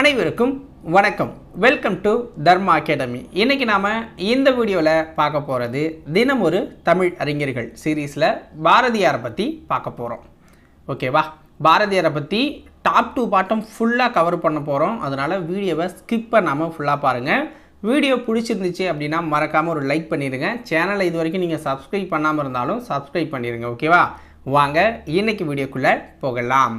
அனைவருக்கும் வணக்கம். Welcome to Dharma academy இன்றைக்கி நாம் இந்த வீடியோவில் பார்க்க போகிறது தினம் ஒரு தமிழ் அறிஞர்கள் சீரீஸில் பாரதியாரை பற்றி பார்க்க போகிறோம் ஓகேவா பாரதியாரை பற்றி டாப் டூ பாட்டம் ஃபுல்லாக கவர் பண்ண போகிறோம் அதனால் வீடியோவை ஸ்கிப் பண்ணாமல் ஃபுல்லாக பாருங்கள் வீடியோ பிடிச்சிருந்துச்சு அப்படின்னா மறக்காமல் ஒரு லைக் பண்ணிடுங்க சேனலை இது வரைக்கும் நீங்கள் சப்ஸ்கிரைப் பண்ணாமல் இருந்தாலும் சப்ஸ்கிரைப் பண்ணிடுங்க ஓகேவா வாங்க இன்றைக்கி வீடியோக்குள்ளே போகலாம்.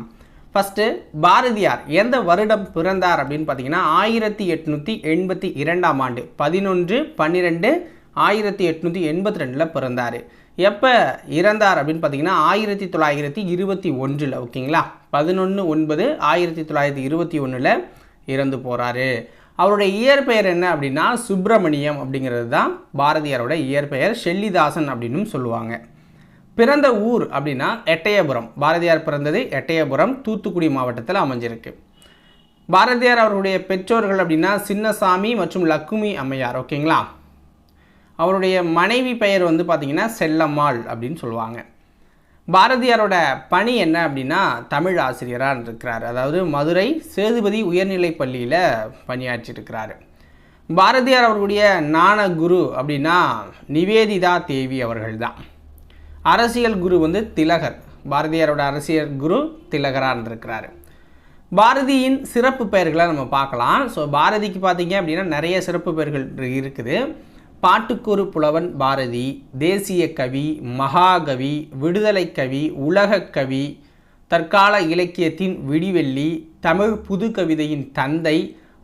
ஃபஸ்ட்டு பாரதியார் எந்த வருடம் பிறந்தார் அப்படின்னு பார்த்தீங்கன்னா ஆயிரத்தி எட்நூற்றி எண்பத்தி இரண்டாம் ஆண்டு பதினொன்று பன்னிரெண்டு ஆயிரத்தி எட்நூற்றி எண்பத்தி ரெண்டில் பிறந்தார். எப்போ இறந்தார் அப்படின்னு பார்த்தீங்கன்னா ஆயிரத்தி தொள்ளாயிரத்தி இருபத்தி ஒன்றில் ஓகேங்களா? பதினொன்று ஒன்பது ஆயிரத்தி தொள்ளாயிரத்தி இருபத்தி ஒன்றில் இறந்து போகிறாரு அவருடைய இயற்பெயர் என்ன அப்படின்னா சுப்பிரமணியம் அப்படிங்கிறது தான் பாரதியாரோட இயற்பெயர் ஷெல்லிதாசன் அப்படின்னும் சொல்லுவாங்க. பிறந்த ஊர் அப்படின்னா எட்டயபுரம். பாரதியார் பிறந்தது எட்டயபுரம் தூத்துக்குடி மாவட்டத்தில் அமைஞ்சிருக்கு. பாரதியார் அவருடைய பெற்றோர்கள் அப்படின்னா சின்னசாமி மற்றும் லக்குமி அம்மையார் ஓகேங்களா? அவருடைய மனைவி பெயர் வந்து பார்த்திங்கன்னா செல்லம்மாள் அப்படின்னு சொல்லுவாங்க. பாரதியாரோட பணி என்ன அப்படின்னா தமிழ் ஆசிரியராக இருக்கிறார். அதாவது மதுரை சேதுபதி உயர்நிலைப் பள்ளியில் பணியாற்றிருக்கிறார் பாரதியார் அவர்களுடைய நாணகுரு அப்படின்னா நிவேதிதா தேவி அவர்கள் தான் அரசியல் குரு வந்து திலகர். பாரதியாரோட அரசியல் குரு திலகராக இருக்கிறாரு. பாரதியின் சிறப்பு பெயர்களை நம்ம பார்க்கலாம். ஸோ பாரதிக்கு பார்த்தீங்க அப்படின்னா நிறைய சிறப்பு பெயர்கள் இருக்குது. பாட்டுக்கூறு புலவன் பாரதி தேசிய கவி மகாகவி விடுதலை கவி உலகக் கவி தற்கால இலக்கியத்தின் விடிவெள்ளி தமிழ் புது கவிதையின் தந்தை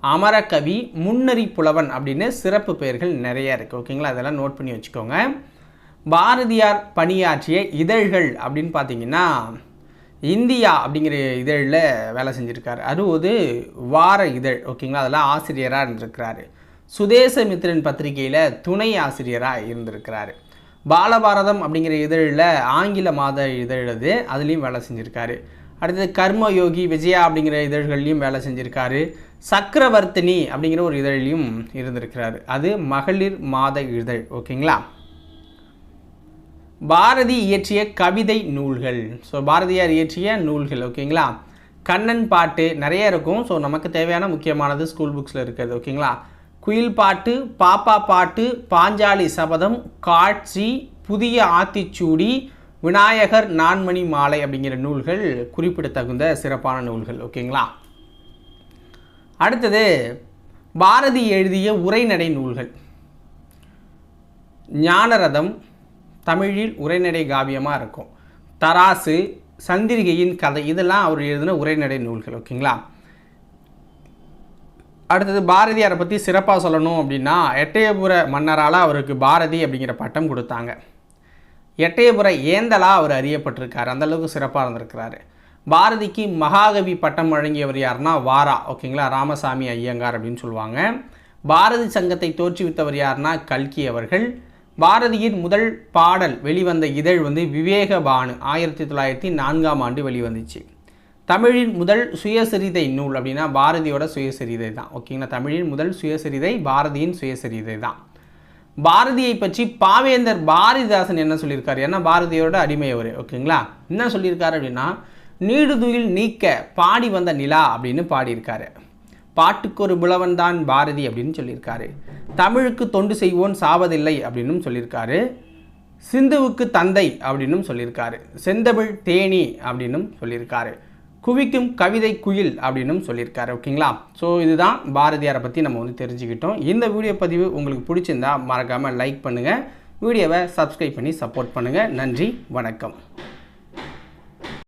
அமரகவி முன்னறி புலவன் அப்படின்னு சிறப்பு பெயர்கள் நிறைய இருக்குது ஓகேங்களா? அதெல்லாம் நோட் பண்ணி வச்சுக்கோங்க. பாரதியார் பணியாற்றிய இதழ்கள் அப்படின்னு பார்த்தீங்கன்னா இந்தியா அப்படிங்கிற இதழில் வேலை செஞ்சுருக்காரு. அறுபது வார இதழ் ஓகேங்களா? அதெல்லாம் ஆசிரியராக இருந்திருக்கிறாரு. சுதேசமித்திரன் பத்திரிகையில் துணை ஆசிரியராக இருந்திருக்கிறாரு. பாலபாரதம் அப்படிங்கிற இதழில் ஆங்கில மாத இதழது அதுலேயும் வேலை செஞ்சுருக்காரு. அடுத்தது கர்மயோகி விஜயா அப்படிங்கிற இதழ்கள்லையும் வேலை செஞ்சுருக்காரு. சக்கரவர்த்தினி அப்படிங்கிற ஒரு இதழ்லையும் இருந்திருக்கிறாரு. அது மகளிர் மாத இதழ் ஓகேங்களா? பாரதி இயற்றிய கவிதை நூல்கள். ஸோ பாரதியார் இயற்றிய நூல்கள் ஓகேங்களா? கண்ணன் பாட்டு நிறைய இருக்கும். ஸோ நமக்கு தேவையான முக்கியமானது ஸ்கூல் புக்ஸில் இருக்கிறது ஓகேங்களா? குயில் பாட்டு பாப்பா பாட்டு பாஞ்சாலி சபதம் காட்சி புதிய ஆத்திச்சூடி விநாயகர் நான்மணி மாலை அப்படிங்கிற நூல்கள் குறிப்பிடத்தகுந்த சிறப்பான நூல்கள் ஓகேங்களா? அடுத்தது பாரதி எழுதிய உரைநடை நூல்கள். ஞானரதம் தமிழில் உரைநடை காவியமாக இருக்கும். தராசு சந்திரிகையின் கதை இதெல்லாம் அவர் எழுதின உரைநடை நூல்கள் ஓகேங்களா? அடுத்தது பாரதியாரை பற்றி சிறப்பாக சொல்லணும் அப்படின்னா எட்டயபுர மன்னரால் அவருக்கு பாரதி அப்படிங்கிற பட்டம் கொடுத்தாங்க. எட்டயபுர ஏந்தலாக அவர் அறியப்பட்டிருக்கார் அந்தளவுக்கு சிறப்பாக இருந்திருக்கிறாரு. பாரதிக்கு மகாகவி பட்டம் வழங்கியவர் யாருன்னா வாரா ஓகேங்களா? ராமசாமி ஐயங்கார் அப்படின்னு சொல்லுவாங்க. பாரதி சங்கத்தை தோற்றுவித்தவர் யாருன்னா கல்கி அவர்கள். பாரதியின் முதல் பாடல் வெளிவந்த இதழ் வந்து விவேக பானு ஆயிரத்தி தொள்ளாயிரத்தி நான்காம் ஆண்டு வெளிவந்துச்சு. தமிழின் முதல் சுயசரிதை நூல் அப்படின்னா பாரதியோட சுயசரிதை தான். ஓகேங்களா தமிழின் முதல் சுயசரிதை பாரதியின் சுயசரிதை தான். பாரதியை பற்றி பாவேந்தர் பாரதிதாசன் என்ன சொல்லியிருக்காரு? ஏன்னா பாரதியோட அடிமை அவர். ஓகேங்களா என்ன சொல்லியிருக்காரு அப்படின்னா நீடுதுயில் நீக்க பாடி வந்த நிலா அப்படின்னு பாடியிருக்காரு. பாட்டுக்கு ஒரு புலவன் தான் பாரதி அப்படின்னு சொல்லியிருக்காரு. தமிழுக்கு தொண்டு செய்வோன் சாவதில்லை அப்படின்னும் சொல்லியிருக்காரு. சிந்துவுக்கு தந்தை அப்படின்னும் சொல்லியிருக்காரு. செந்தமிழ் தேனி அப்படின்னும் சொல்லியிருக்காரு. குவிக்கும் கவிதை குயில் அப்படின்னும் சொல்லியிருக்காரு. ஓகேங்களா? ஸோ இதுதான் பாரதியாரை பற்றி நம்ம வந்து தெரிஞ்சுக்கிட்டோம். இந்த வீடியோ பதிவு உங்களுக்கு பிடிச்சிருந்தா மறக்காமல் லைக் பண்ணுங்கள் வீடியோவை சப்ஸ்கிரைப் பண்ணி சப்போர்ட் பண்ணுங்கள் நன்றி வணக்கம்.